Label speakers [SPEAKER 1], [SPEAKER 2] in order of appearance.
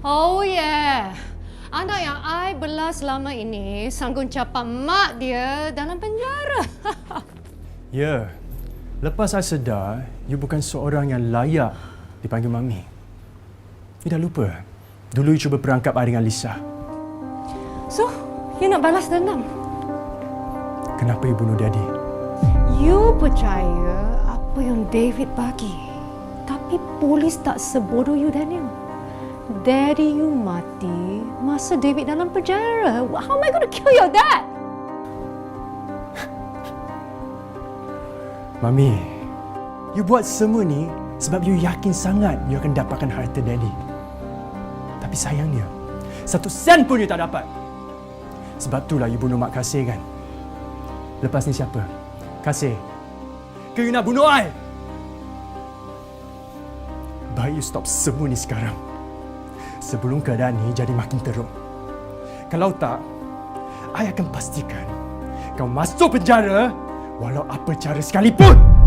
[SPEAKER 1] Oh yeah. Anak yang I belas selama ini sanggup capak mak dia dalam penjara.
[SPEAKER 2] Ya. Lepas saya sedar, you bukan seorang yang layak dipanggil Mami. You dah lupa. Dulu you cuba perangkap I dengan Lisa.
[SPEAKER 1] so, you nak balas dendam?
[SPEAKER 2] Kenapa you bunuh Daddy?
[SPEAKER 1] You percaya apa yang David bagi. Tapi polis tak sebodoh you, Daniel. Daddy you mati masa David dalam penjara. How am I going to kill your dad?
[SPEAKER 2] Mami, you buat semua ni sebab you yakin sangat you akan dapatkan harta Daddy. Tapi sayangnya, satu sen pun you tak dapat. Sebab itulah you bunuh Mak Kasih kan? Lepas ni siapa? Kasih. Ke you nak bunuh I? Baik you stop semua ni sekarang. Sebelum keadaan ni jadi makin teruk. Kalau tak, I akan pastikan kau masuk penjara walau apa cara sekalipun.